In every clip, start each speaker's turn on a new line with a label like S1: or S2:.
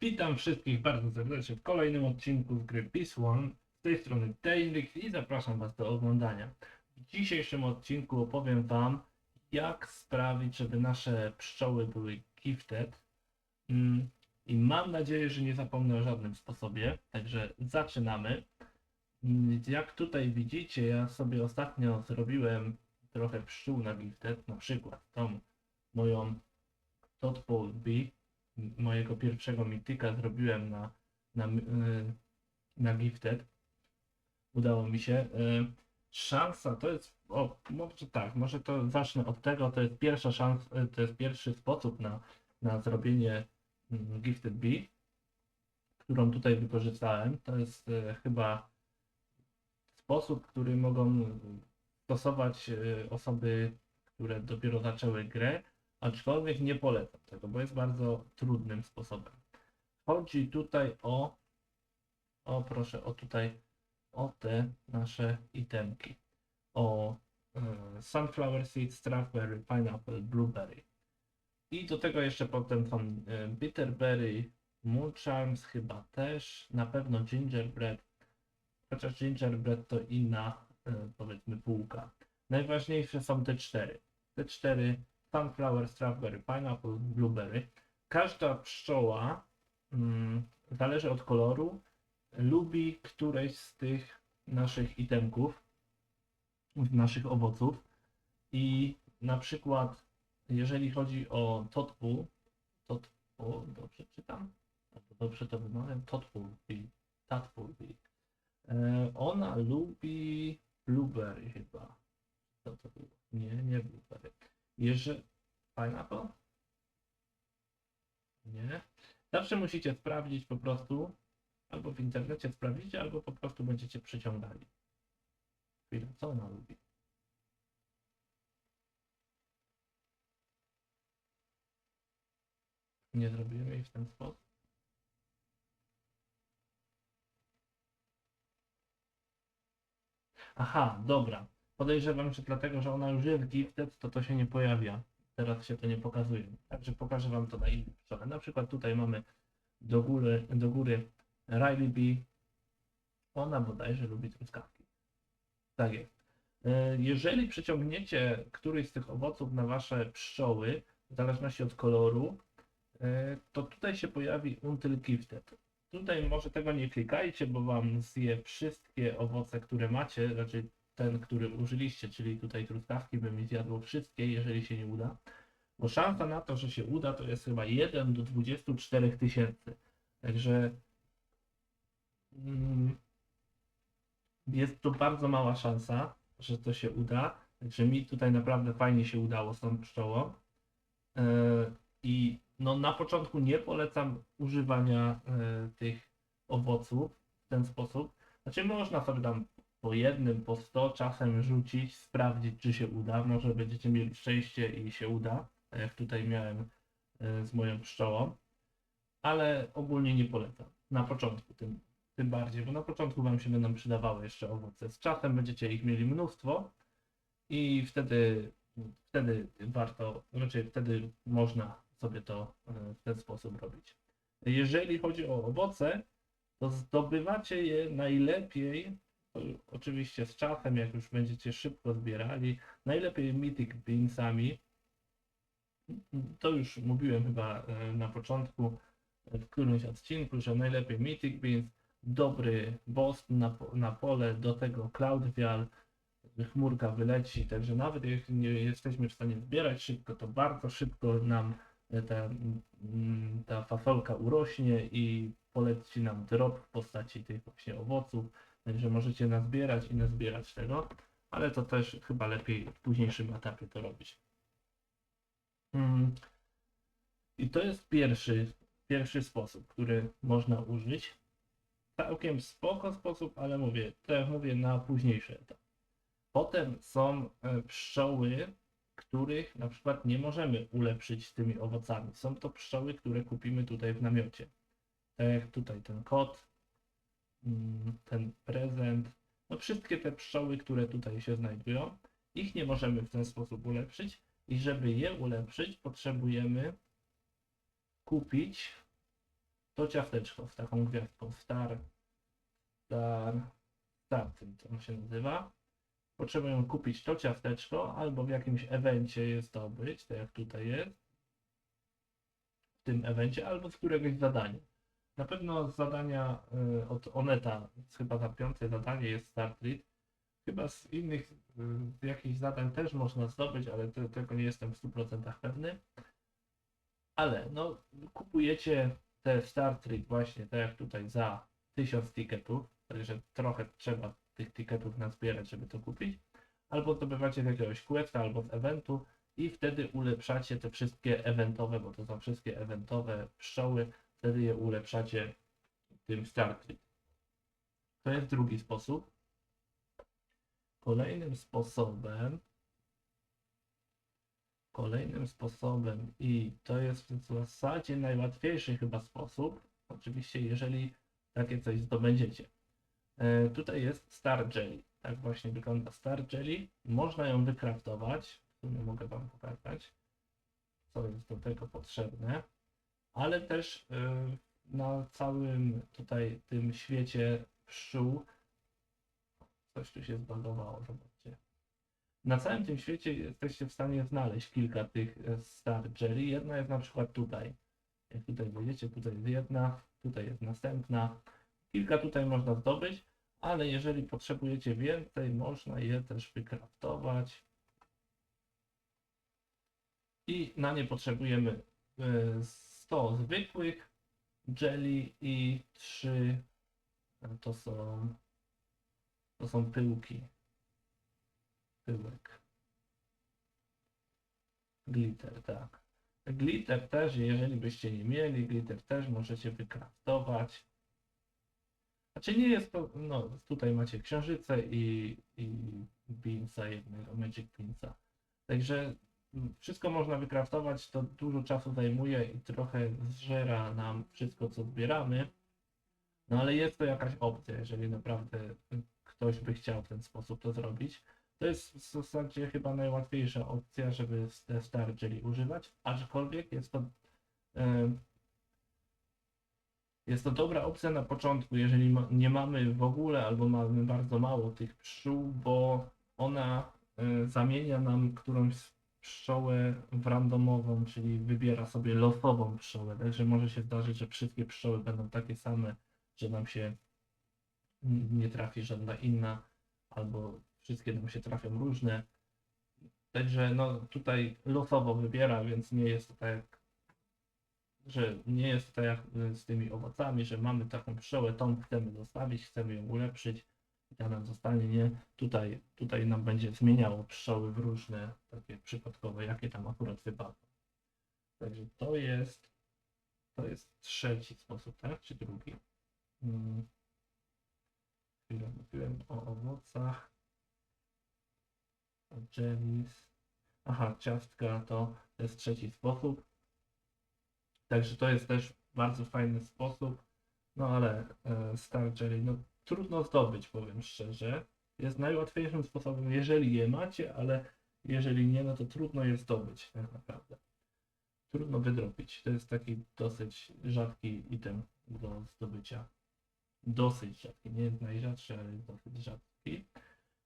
S1: Witam wszystkich bardzo serdecznie w kolejnym odcinku z gry Peace One. Z tej strony Tailix i zapraszam Was do oglądania. W dzisiejszym odcinku opowiem Wam, jak sprawić, żeby nasze pszczoły były gifted. Mm, I mam nadzieję, że nie zapomnę o żadnym sposobie. Także zaczynamy. Mm, Jak tutaj widzicie, ja sobie ostatnio zrobiłem trochę pszczół na gifted. Na przykład tą moją Totpole Bee mojego pierwszego mityka zrobiłem na, na, y, na Gifted. Udało mi się. Y, Szansa to jest, o, może tak, może to zacznę od tego, to jest pierwsza szansa, y, to jest pierwszy sposób na, na zrobienie mm, Gifted Bee, którą tutaj wykorzystałem. To jest chyba sposób, który mogą stosować osoby, które dopiero zaczęły grę, aczkolwiek nie polecam tego, bo jest bardzo trudnym sposobem. Chodzi tutaj o, o proszę, o tutaj, o te nasze itemki. O e, Sunflower Seed, Strawberry, Pineapple, Blueberry. I do tego jeszcze potem są e, Bitterberry, Moon Charms chyba też, na pewno Gingerbread, chociaż Gingerbread to inna, e, powiedzmy, półka. Najważniejsze są te cztery. Te cztery sunflower, strawberry, pineapple, blueberry. Każda pszczoła, mm, zależy od koloru, lubi któreś z tych naszych itemków, naszych owoców. I na przykład, jeżeli chodzi o totpul, totpul, dobrze czytam? Albo Dobrze to wymawiam, totpul, bee. E, Ona lubi blueberry chyba. Co to było? Nie, nie blueberry. Jeżeli. Pineapple? Nie. Zawsze musicie sprawdzić po prostu, albo w internecie sprawdzicie, albo po prostu będziecie przyciągali. Chwilę, co ona lubi? Nie zrobiłem jej w ten sposób. Aha, dobra. Podejrzewam, że dlatego, że ona już jest gifted, to to się nie pojawia. Teraz się to nie pokazuje. Także pokażę Wam to na innym stronę. Na przykład tutaj mamy do góry, do góry Riley Bee. Ona bodajże lubi truskawki. Tak jest. E, Jeżeli przyciągniecie któryś z tych owoców na Wasze pszczoły, w zależności od koloru, e, to tutaj się pojawi Until Gifted. Tutaj może tego nie klikajcie, bo Wam zje wszystkie owoce, które macie, raczej ten, który użyliście, czyli tutaj truskawki by mi zjadło wszystkie, jeżeli się nie uda. Bo szansa na to, że się uda, to jest chyba 1 do 24 tysięcy. Także mm, jest to bardzo mała szansa, że to się uda. Także mi tutaj naprawdę fajnie się udało z tą pszczołą. E, I no, na początku nie polecam używania e, tych owoców w ten sposób. Znaczy można sobie tam po jednym, po 100 czasem rzucić, sprawdzić czy się uda. Może będziecie mieli szczęście i się uda, tak jak tutaj miałem e, z moją pszczołą. Ale ogólnie nie polecam. Na początku tym, tym bardziej, bo na początku Wam się będą przydawały jeszcze owoce. Z czasem będziecie ich mieli mnóstwo i wtedy, wtedy warto, raczej wtedy można sobie to e, w ten sposób robić. Jeżeli chodzi o owoce, to zdobywacie je najlepiej oczywiście z czasem, jak już będziecie szybko zbierali, najlepiej Mythic Beansami. To już mówiłem chyba e, na początku w którymś odcinku, że najlepiej Mythic Beans, dobry boss na, na pole, do tego Cloudvial, chmurka wyleci, także nawet jeśli nie jesteśmy w stanie zbierać szybko, to bardzo szybko nam e, ta, mm, ta fasolka urośnie i poleci nam drop w postaci tych właśnie owoców. Także możecie nazbierać i nazbierać tego, ale to też chyba lepiej w późniejszym etapie to robić. Mm. I to jest pierwszy, pierwszy sposób, który można użyć. Całkiem spoko sposób, ale mówię, to jak mówię na późniejszy etap. Potem są e, pszczoły, których na przykład nie możemy ulepszyć tymi owocami. Są to pszczoły, które kupimy tutaj w namiocie. Tak jak tutaj ten kot, ten prezent, no wszystkie te pszczoły, które tutaj się znajdują, ich nie możemy w ten sposób ulepszyć i żeby je ulepszyć, potrzebujemy kupić to ciasteczko z taką gwiazdką Star, Star, Star, co on się nazywa. Potrzebują kupić to ciasteczko albo w jakimś evencie je zdobyć, tak jak tutaj jest. W tym evencie, albo z któregoś zadania. Na pewno zadania y, od Oneta, chyba za piąte zadanie jest Star Trek. Chyba z innych y, jakichś zadań też można zdobyć, ale te, tego nie jestem w 100% pewny. Ale no, kupujecie te Star Trek właśnie, tak jak tutaj za 1000 ticketów, także trochę trzeba tych ticketów nazbierać, żeby to kupić. Albo zdobywacie z jakiegoś questa, albo z eventu i wtedy ulepszacie te wszystkie eventowe, bo to są wszystkie eventowe pszczoły, wtedy je ulepszacie tym Star Trek. To jest drugi sposób. Kolejnym sposobem, kolejnym sposobem i to jest w zasadzie najłatwiejszy chyba sposób, oczywiście jeżeli takie coś zdobędziecie. E, tutaj jest Star Jelly. Tak właśnie wygląda Star Jelly. Można ją wykraftować. W sumie mogę Wam pokazać, co jest do tego potrzebne. Ale też e, na całym tutaj tym świecie pszczół coś tu się zbagowało, zobaczcie. Na całym tym świecie jesteście w stanie znaleźć kilka tych e, Star Jelly. Jedna jest na przykład tutaj. Jak tutaj wejdziecie, tutaj jest jedna, tutaj jest następna. Kilka tutaj można zdobyć, ale jeżeli potrzebujecie więcej, można je też wykraftować. I na nie potrzebujemy e, 100 zwykłych jelly i 3 to są to są pyłki. Pyłek. Glitter, tak. Glitter też, jeżeli byście nie mieli, glitter też możecie wykraftować. Znaczy nie jest to, no tutaj macie księżycę i, i beansa jednego, magic beansa. Także wszystko można wykraftować, to dużo czasu zajmuje i trochę zżera nam wszystko co zbieramy. No ale jest to jakaś opcja, jeżeli naprawdę ktoś by chciał w ten sposób to zrobić. To jest w zasadzie chyba najłatwiejsza opcja, żeby te Star Jelly używać, aczkolwiek jest to em, jest to dobra opcja na początku, jeżeli ma, nie mamy w ogóle albo mamy bardzo mało tych pszczół, bo ona e, zamienia nam którąś pszczołę w randomową, czyli wybiera sobie losową pszczołę. Także może się zdarzyć, że wszystkie pszczoły będą takie same, że nam się nie trafi żadna inna, albo wszystkie nam się trafią różne. Także no tutaj losowo wybiera, więc nie jest to tak że nie jest to tak jak z tymi owocami, że mamy taką pszczołę, tą chcemy zostawić, chcemy ją ulepszyć nam zostanie, nie. Tutaj, tutaj nam będzie zmieniało pszczoły w różne takie przypadkowe, jakie tam akurat wypadną. Także to jest, to jest trzeci sposób, tak? Czy drugi? Hmm. Mówiłem o owocach. O jellies. Aha, ciastka to, to jest trzeci sposób. Także to jest też bardzo fajny sposób. No ale e, Star Jelly, no trudno zdobyć, powiem szczerze. Jest najłatwiejszym sposobem, jeżeli je macie, ale jeżeli nie, no to trudno je zdobyć tak naprawdę. Trudno wydrobić. To jest taki dosyć rzadki item do zdobycia. Dosyć rzadki, nie jest najrzadszy, ale jest dosyć rzadki.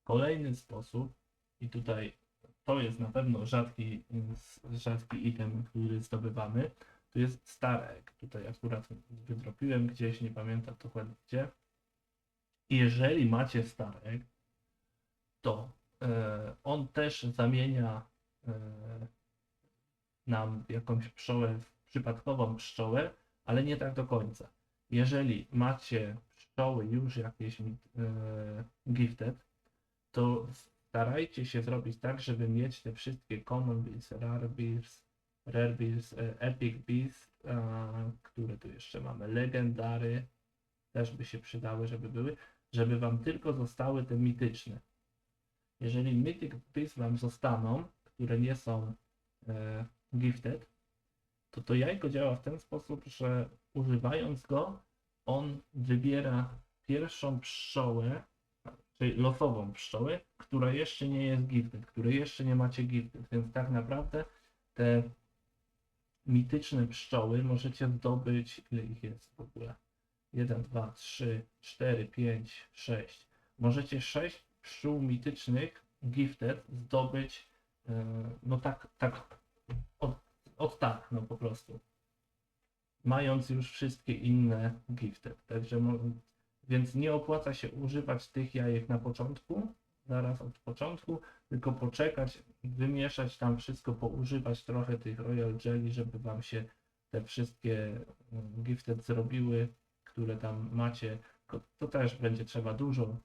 S1: Kolejny sposób, i tutaj to jest na pewno rzadki, rzadki item, który zdobywamy, tu jest Starek. Tutaj akurat wydropiłem gdzieś, nie pamiętam dokładnie gdzie. Jeżeli macie Starek, to e, on też zamienia e, nam jakąś pszczołę przypadkową pszczołę, ale nie tak do końca. Jeżeli macie pszczoły już jakieś e, gifted, to starajcie się zrobić tak, żeby mieć te wszystkie common bees, rare bees, Rare Bees, Epic Bees, które tu jeszcze mamy, Legendary, też by się przydały, żeby były, żeby wam tylko zostały te mityczne. Jeżeli Mythic Bees wam zostaną, które nie są e, gifted, to to jajko działa w ten sposób, że używając go, on wybiera pierwszą pszczołę, czyli losową pszczołę, która jeszcze nie jest gifted, której jeszcze nie macie gifted, więc tak naprawdę te mityczne pszczoły możecie zdobyć, ile ich jest w ogóle? 1, 2, 3, 4, 5, 6. Możecie 6 pszczół mitycznych gifted zdobyć, e, no tak, tak, od, od tak, no po prostu. Mając już wszystkie inne gifted. Także, więc nie opłaca się używać tych jajek na początku, zaraz od początku, tylko poczekać, wymieszać tam wszystko, poużywać trochę tych Royal Jelly, żeby wam się te wszystkie mm, gifted zrobiły, które tam macie. To, też będzie trzeba dużo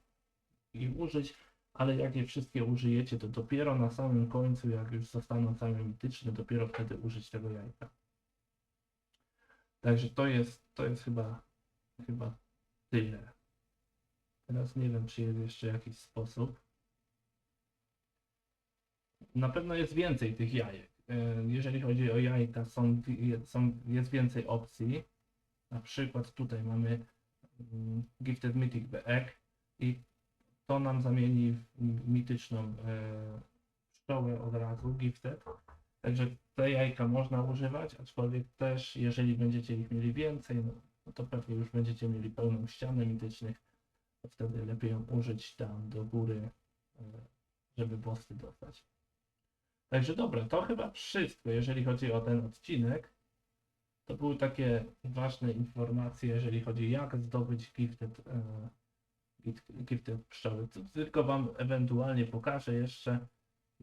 S1: ich użyć, ale jak je wszystkie użyjecie, to dopiero na samym końcu, jak już zostaną same mityczne, dopiero wtedy użyć tego jajka. Także to jest, to jest chyba, chyba tyle. Teraz nie wiem, czy jest jeszcze jakiś sposób. Na pewno jest więcej tych jajek. E, Jeżeli chodzi o jajka, są, są, jest więcej opcji. Na przykład tutaj mamy mm, Gifted Mythic Egg i to nam zamieni w mityczną e, pszczołę od razu, Gifted. Także te jajka można używać, aczkolwiek też jeżeli będziecie ich mieli więcej, no, no to pewnie już będziecie mieli pełną ścianę mitycznych, to wtedy lepiej ją użyć tam do góry, e, żeby bossy dostać. Także dobra, to chyba wszystko, jeżeli chodzi o ten odcinek. To były takie ważne informacje, jeżeli chodzi jak zdobyć gifted, e, gifted pszczoły. Tylko Wam ewentualnie pokażę jeszcze,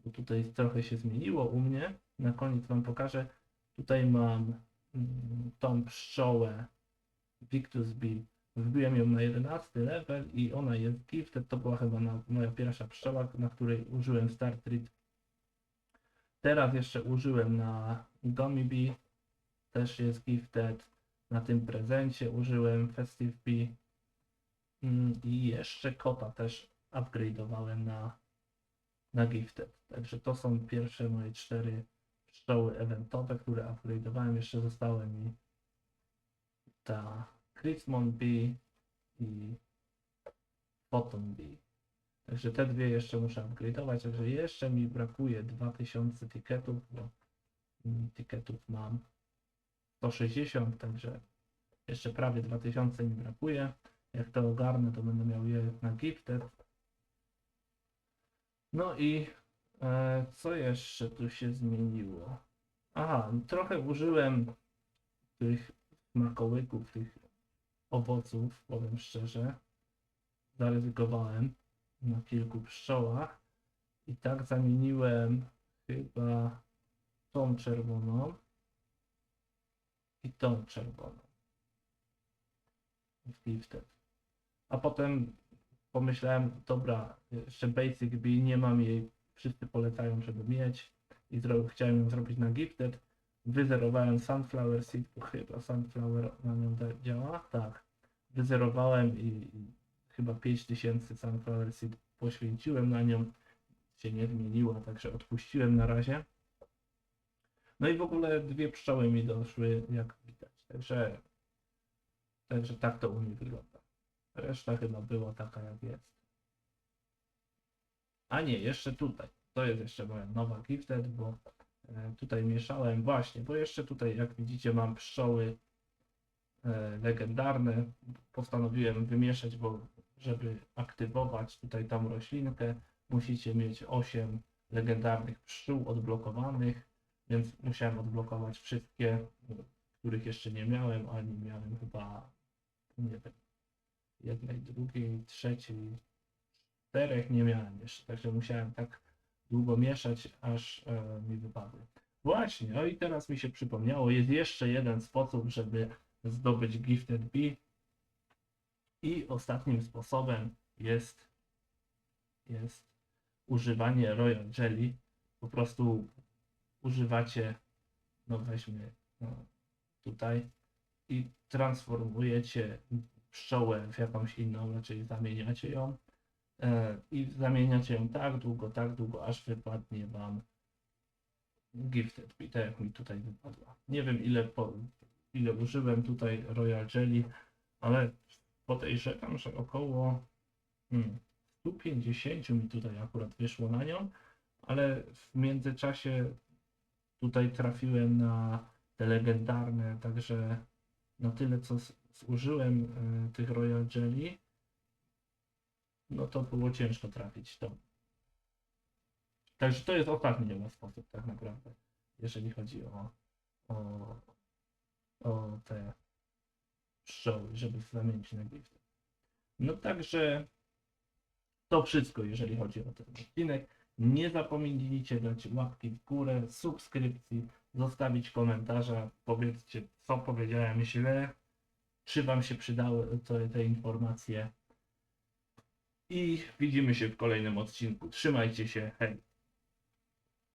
S1: bo tutaj trochę się zmieniło u mnie. Na koniec Wam pokażę. Tutaj mam mm, tą pszczołę Victus Bee. Wbiłem ją na 11 level i ona jest gifted. To była chyba na, moja pierwsza pszczoła, na której użyłem Star Treat Teraz jeszcze użyłem na Gummy Bee, też jest gifted. Na tym prezencie użyłem Festive Bee. Mm, I jeszcze kota też upgrade'owałem na, na gifted. Także to są pierwsze moje cztery pszczoły eventowe, które upgrade'owałem. Jeszcze zostały mi ta Chrismon Bee i Photon Bee. Także te dwie jeszcze muszę upgrade'ować, także jeszcze mi brakuje 2000 tiketów, bo mm, tiketów mam 160, także jeszcze prawie 2000 mi brakuje. Jak to ogarnę, to będę miał je na gifted. No i e, co jeszcze tu się zmieniło? Aha, trochę użyłem tych smakołyków, tych owoców, powiem szczerze. Zaryzykowałem na kilku pszczołach i tak zamieniłem chyba tą czerwoną i tą czerwoną gifted. A potem pomyślałem, dobra, jeszcze Basic Bee, nie mam jej, wszyscy polecają, żeby mieć i zro- chciałem ją zrobić na gifted. Wyzerowałem Sunflower Seed, bo chyba Sunflower na nią da- działa, tak. Wyzerowałem i, i chyba 5000 Sunflower Seed poświęciłem na nią, się nie zmieniła, także odpuściłem na razie. No i w ogóle dwie pszczoły mi doszły, jak widać, także, także tak to u mnie wygląda. Reszta chyba była taka jak jest. A nie, jeszcze tutaj. To jest jeszcze moja nowa gifted, bo e, tutaj mieszałem właśnie, bo jeszcze tutaj jak widzicie mam pszczoły e, legendarne. Postanowiłem wymieszać, bo żeby aktywować tutaj tą roślinkę, musicie mieć 8 legendarnych pszczół odblokowanych, więc musiałem odblokować wszystkie, których jeszcze nie miałem, ani miałem chyba, nie wiem, jednej, drugiej, trzeciej, czterech nie miałem jeszcze, także musiałem tak długo mieszać, aż e, mi wypadły. Właśnie, o i teraz mi się przypomniało, jest jeszcze jeden sposób, żeby zdobyć Gifted Bee, i ostatnim sposobem jest, jest używanie Royal Jelly. Po prostu używacie, no weźmy no, tutaj i transformujecie pszczołę w jakąś inną, czyli zamieniacie ją e, i zamieniacie ją tak długo, tak długo, aż wypadnie wam Gifted Bee, tak jak mi tutaj wypadła. Nie wiem ile, po, ile użyłem tutaj Royal Jelly, ale podejrzewam, że około hmm, 150 mi tutaj akurat wyszło na nią, ale w międzyczasie tutaj trafiłem na te legendarne, także na tyle co zużyłem e, tych Royal Jelly, no to było ciężko trafić to. Także to jest ostatni chyba sposób tak naprawdę, jeżeli chodzi o, o, o te pszczoły, żeby zamienić na gifty. No także to wszystko, jeżeli chodzi o ten odcinek. Nie zapomnijcie dać łapki w górę, subskrypcji, zostawić komentarza, powiedzcie co powiedziałem źle, czy wam się przydały te, te informacje. I widzimy się w kolejnym odcinku. Trzymajcie się, hej!